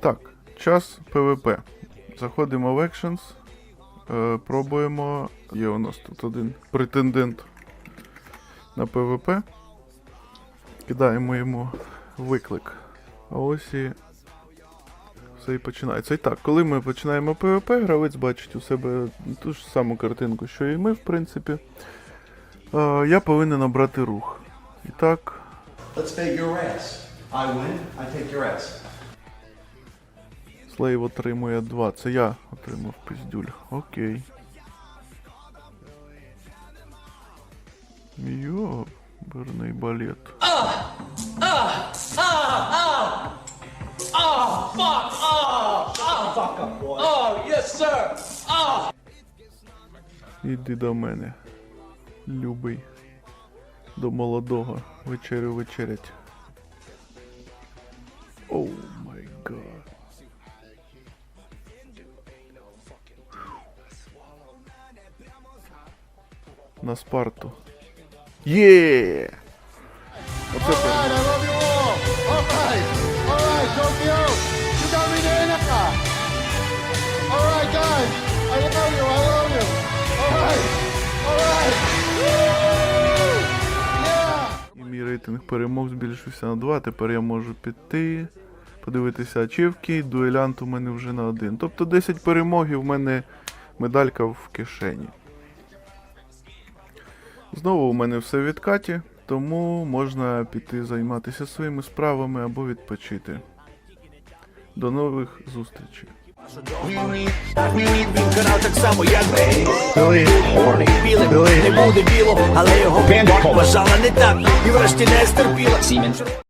Так, час ПВП. Заходимо в Actions. Е, пробуємо. Є у нас тут один претендент на ПВП. Кидаємо йому виклик. А ось і все і починається. І так, коли ми починаємо ПВП, гравець бачить у себе ту ж саму картинку, що і ми, в принципі. Е, я повинен обрати рух. І так, Let's take your ass. I win, I take your ass. Слейв отримує 2. Це я отримав пиздюль. Окей. Йо, берний балет. Oh. Іди до мене. Любий. До молодого. Вечерю вечерять. Оу май гад. На Спарту. Є! Оце рейтинг перемог збільшився на 2. Тепер я можу піти, подивитися ачівки, дуелянт у мене вже на 1. Тобто 10 перемог і в мене медалька в кишені. Знову у мене все в відкаті, тому можна піти займатися своїми справами або відпочити. До нових зустрічей. Він канал так само, як ми. Білим не буде біло, але його вважала не так. І врешті не стерпіла.